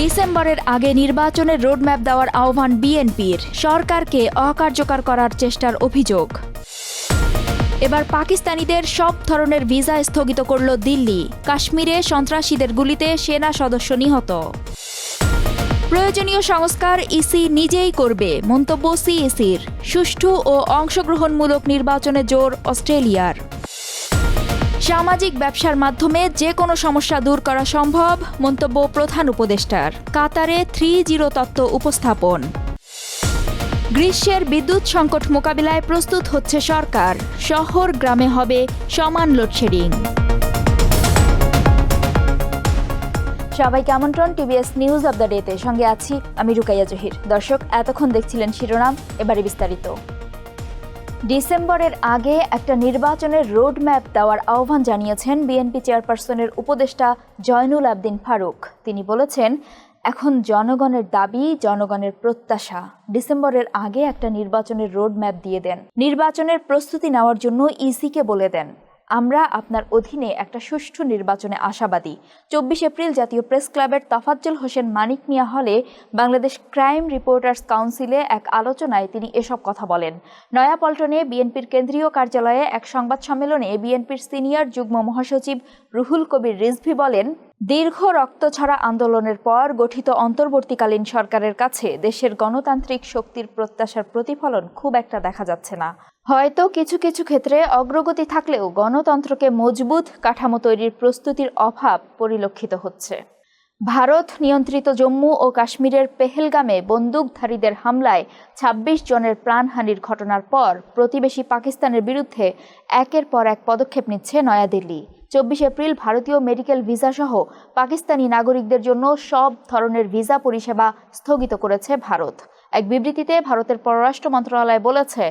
ডিসেম্বরের আগে নির্বাচনের রোডম্যাপ দেওয়ার আহ্বান বিএনপির। সরকারকে অকার্যকর করার চেষ্টার অভিযোগ। এবার পাকিস্তানিদের সব ধরনের ভিসা স্থগিত করল দিল্লি। কাশ্মীরে সন্ত্রাসীদের গুলিতে সেনা সদস্য নিহত। প্রয়োজনীয় সংস্কার ইসি নিজেই করবে, মন্তব্য সিইসির সুষ্ঠু ও অংশগ্রহণমূলক নির্বাচনে জোর অস্ট্রেলিয়ার। সামাজিক ব্যবসার মাধ্যমে যে কোনো সমস্যা দূর করা সম্ভব, মন্তব্য প্রধান উপদেষ্টার। কাতারে থ্রি জিরো তত্ত্ব উপস্থাপন। গ্রীষ্মের বিদ্যুৎ সংকট মোকাবিলায় প্রস্তুত হচ্ছে সরকার। শহর গ্রামে হবে সমান লোডশেডিং। সবাইকে আমন্ত্রণ, টিভিএস নিউজ অব দ্য ডেতে। সঙ্গে আছি আমি রুকাইয়া জহির। দর্শক, এতক্ষণ দেখছিলেন শিরোনাম, এবারে বিস্তারিত। ডিসেম্বরের আগে একটা নির্বাচনের রোডম্যাপ দেওয়ার আহ্বান জানিয়েছেন বিএনপি চেয়ারপারসনের উপদেষ্টা জয়নুল আবদিন ফারুক। তিনি বলেছেন, এখন জনগণের দাবি, জনগণের প্রত্যাশা। ডিসেম্বরের আগে একটা নির্বাচনের রোডম্যাপ দিয়ে দেন। নির্বাচনের প্রস্তুতি নেওয়ার জন্য ইসিকে বলে দেন। আমরা আপনার অধীনে একটা সুষ্ঠু নির্বাচনে আশাবাদী। চব্বিশ এপ্রিল জাতীয় প্রেস ক্লাবের তাফাজ্জল হোসেন মানিক মিয়া হলে বাংলাদেশ ক্রাইম রিপোর্টার্স কাউন্সিলে এক আলোচনায় তিনি এসব কথা বলেন। নয়াপল্টনে বিএনপির কেন্দ্রীয় কার্যালয়ে এক সংবাদ সম্মেলনে বিএনপির সিনিয়র যুগ্ম মহাসচিব রুহুল কবির রিজভি বলেন, দীর্ঘ রক্তছড়া আন্দোলনের পর গঠিত অন্তর্বর্তীকালীন সরকারের কাছে দেশের গণতান্ত্রিক শক্তির প্রত্যাশার প্রতিফলন খুব একটা দেখা যাচ্ছে না। হয়তো কিছু কিছু ক্ষেত্রে অগ্রগতি থাকলেও গণতন্ত্রকে মজবুত কাঠামো তৈরির প্রস্তুতির অভাব পরিলক্ষিত হচ্ছে। ভারত নিয়ন্ত্রিত জম্মু ও কাশ্মীরের পেহেলগামে বন্দুকধারীদের হামলায় ২৬ জনের প্রাণহানির ঘটনার পর প্রতিবেশী পাকিস্তানের বিরুদ্ধে একের পর এক পদক্ষেপ নিচ্ছে নয়াদিল্লি। চব্বিশ এপ্রিল ভারতীয় মেডিকেল ভিসা সহ পাকিস্তানি নাগরিকদের জন্য সব ধরনের ভিসা পরিষেবা স্থগিত করেছে ভারত। এক বিবৃতিতে ভারতের পররাষ্ট্র মন্ত্রণালয় বলেছে,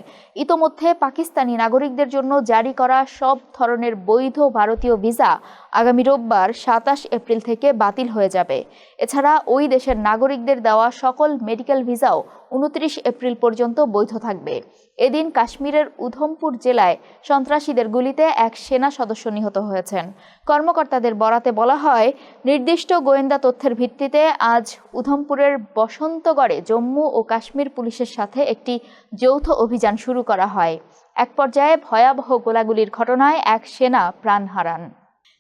ইতোমধ্যে পাকিস্তানি নাগরিকদের জন্য জারি করা সব ধরনের বৈধ ভারতীয় ভিসা আগামী রোববার সাতাশ এপ্রিল থেকে বাতিল হয়ে যাবে। এছাড়া ওই দেশের নাগরিকদের দেওয়া সকল মেডিকেল ভিসাও উনত্রিশ এপ্রিল পর্যন্ত বৈধ থাকবে। এদিন কাশ্মীরের উধমপুর জেলায় সন্ত্রাসীদের গুলিতে এক সেনা সদস্য নিহত হয়েছেন। কর্মকর্তাদের বরাতে বলা হয়, নির্দিষ্ট গোয়েন্দা তথ্যের ভিত্তিতে আজ উধমপুরের বসন্তগড়ে জম্মু ও কাশ্মীর পুলিশের সাথে একটি যৌথ অভিযান শুরু করা হয়। এক পর্যায়ে ভয়াবহ গোলাগুলির ঘটনায় এক সেনা প্রাণ হারান।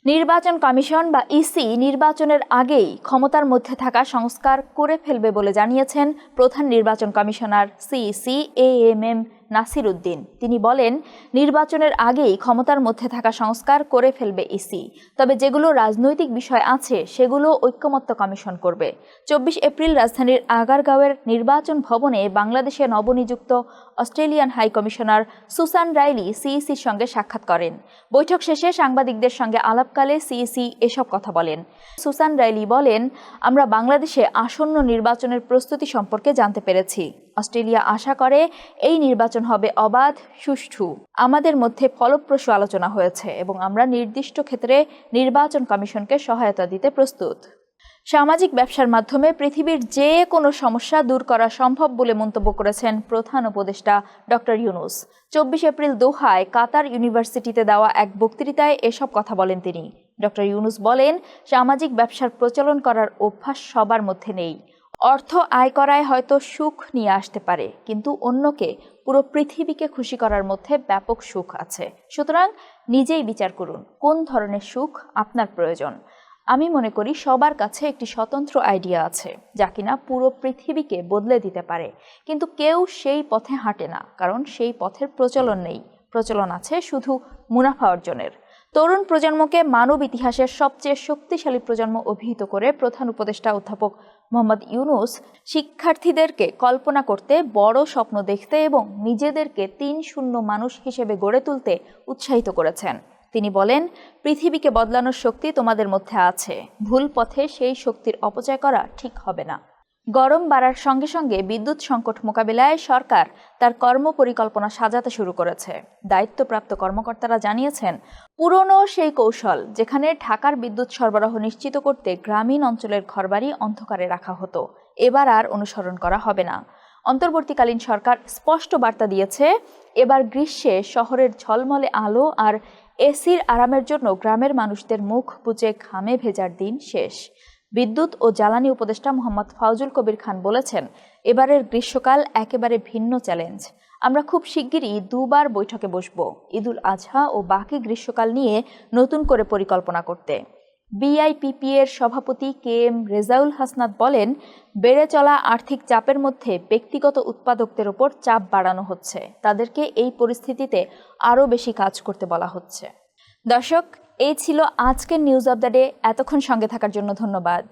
নির্বাচন কমিশন বা ইসি নির্বাচনের আগেই ক্ষমতার মধ্যে থাকা সংস্কার করে ফেলবে বলে জানিয়েছেন প্রধান নির্বাচন commissioner CEC A M M Nasir Uddin. তিনি বলেন, নির্বাচনের আগেই ক্ষমতার মধ্যে থাকা সংস্কার করে ফেলবে ইসি। তবে যেগুলো রাজনৈতিক বিষয় আছে, সেগুলো ঐক্যমত্য কমিশন করবে। চব্বিশ এপ্রিল রাজধানীর আগারগাঁওয়ের নির্বাচন ভবনে বাংলাদেশে নবনিযুক্ত Australian high commissioner Susan Riley সিইসির সঙ্গে সাক্ষাৎ করেন। বৈঠক শেষে সাংবাদিকদের সঙ্গে আলাপকালে সিইসি এসব কথা বলেন। সুসান রাইলি বলেন, আমরা বাংলাদেশে আসন্ন নির্বাচনের প্রস্তুতি সম্পর্কে জানতে পেরেছি। অস্ট্রেলিয়া আশা করে এই নির্বাচন হবে অবাধ, সুষ্ঠু। আমাদের মধ্যে ফলপ্রসূ আলোচনা হয়েছে এবং আমরা নির্দিষ্ট ক্ষেত্রে নির্বাচন কমিশনকে সহায়তা দিতে প্রস্তুত। সামাজিক ব্যবসার মাধ্যমে পৃথিবীর যে কোনো সমস্যা দূর করা সম্ভব বলে মন্তব্য করেছেন প্রধান উপদেষ্টা ডক্টর ইউনুস। চব্বিশ এপ্রিল দোহায় কাতার ইউনিভার্সিটিতে দেওয়া এক বক্তৃতায় এসব কথা বলেন তিনি। ডক্টর ইউনুস বলেন, সামাজিক ব্যবসার প্রচলন করার অভ্যাস সবার মধ্যে নেই। অর্থ আয় করায় হয়তো সুখ নিয়ে আসতে পারে, কিন্তু অন্যকে, পুরো পৃথিবীকে খুশি করার মধ্যে ব্যাপক সুখ আছে। সুতরাং নিজেই বিচার করুন, কোন ধরনের সুখ আপনার প্রয়োজন? আমি মনে করি সবার কাছে একটি স্বতন্ত্র আইডিয়া আছে, যা কিনা পুরো পৃথিবীকে বদলে দিতে পারে। কিন্তু কেউ সেই পথে হাঁটে না, কারণ সেই পথের প্রচলন নেই। প্রচলন আছে শুধু মুনাফা অর্জনের। তরুণ প্রজন্মকে মানব ইতিহাসের সবচেয়ে শক্তিশালী প্রজন্ম অভিহিত করে প্রধান উপদেষ্টা অধ্যাপক মোহাম্মদ ইউনুস শিক্ষার্থীদেরকে কল্পনা করতে, বড় স্বপ্ন দেখতে এবং নিজেদেরকে তিন শূন্য মানুষ হিসেবে গড়ে তুলতে উৎসাহিত করেছেন। তিনি বলেন, পৃথিবীকে বদলানোর শক্তি তোমাদের মধ্যে আছে। ভুল পথে সেই শক্তির অপচয় করা ঠিক হবে না। গরম বাড়ার সঙ্গে সঙ্গে বিদ্যুৎ সংকট মোকাবিলায় সরকার তার কর্মপরিকল্পনা সাজাতে শুরু করেছে। দায়িত্বপ্রাপ্ত কর্মকর্তারা জানিয়েছেন, পুরনো সেই কৌশল যেখানে ঢাকার বিদ্যুৎ সরবরাহ নিশ্চিত করতে গ্রামীণ অঞ্চলের ঘরবাড়ি অন্ধকারে রাখা হতো। এবার আর অনুসরণ করা হবে না। অন্তর্বর্তীকালীন সরকার স্পষ্ট বার্তা দিয়েছে, এবার গ্রীষ্মে শহরের ঝলমলে আলো আর এসির আরামের জন্য গ্রামের মানুষদের মুখ বুজে ঘামে ভেজার দিন শেষ। বিদ্যুৎ ও জ্বালানি উপদেষ্টা মোহাম্মদ ফাউজুল কবির খান বলেছেন, এবারের গ্রীষ্মকাল একেবারে ভিন্ন চ্যালেঞ্জ। আমরা খুব শিগগিরই দুবার বৈঠকে বসব, ঈদুল আজহা ও বাকি গ্রীষ্মকাল নিয়ে নতুন করে পরিকল্পনা করতে। বিআইপিপি এর সভাপতি কে এম রেজাউল হাসনাত বলেন, বেড়ে চলা আর্থিক চাপের মধ্যে ব্যক্তিগত উৎপাদকদের ওপর চাপ বাড়ানো হচ্ছে। তাদেরকে এই পরিস্থিতিতে আরও বেশি কাজ করতে বলা হচ্ছে। দর্শক, এই ছিল আজকের নিউজ অব দ্য ডে এতক্ষণ সঙ্গে থাকার জন্য ধন্যবাদ।